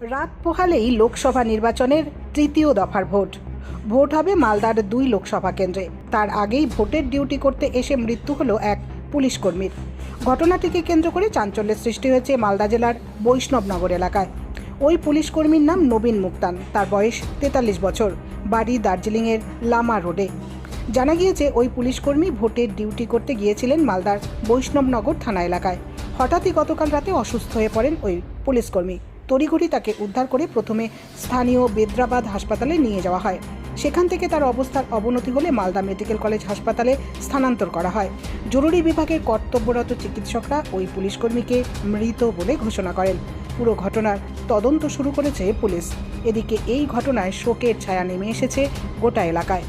রাত পোহালেই লোকসভা নির্বাচনের তৃতীয় দফার ভোট। ভোট হবে মালদার দুই লোকসভা কেন্দ্রে। তার আগেই ভোটের ডিউটি করতে এসে মৃত্যু হলো এক পুলিশ কর্মীর ঘটনাটিকে কেন্দ্র করে চাঞ্চল্যের সৃষ্টি হয়েছে মালদা জেলার বৈষ্ণবনগর এলাকায়। ওই পুলিশ কর্মীর নাম নবীন মুক্তান। তার বয়স তেতাল্লিশ বছর। বাড়ি দার্জিলিংয়ের লামা রোডে। জানা গিয়েছে, ওই পুলিশ কর্মী ভোটের ডিউটি করতে গিয়েছিলেন মালদার বৈষ্ণবনগর থানা এলাকায়। হঠাৎই গতকাল রাতে অসুস্থ হয়ে পড়েন ওই পুলিশ কর্মী তড়িঘড়ি তাকে উদ্ধার করে প্রথমে স্থানীয় বেদ্রাবাদ হাসপাতালে নিয়ে যাওয়া হয়। সেখান থেকে তার অবস্থার অবনতি হলে মালদা মেডিকেল কলেজ হাসপাতালে স্থানান্তর করা হয়। জরুরি বিভাগের কর্তব্যরত চিকিৎসকরা ওই পুলিশকর্মীকে মৃত বলে ঘোষণা করেন। পুরো ঘটনার তদন্ত শুরু করেছে পুলিশ। এদিকে এই ঘটনায় শোকের ছায়া নেমে এসেছে গোটা এলাকায়।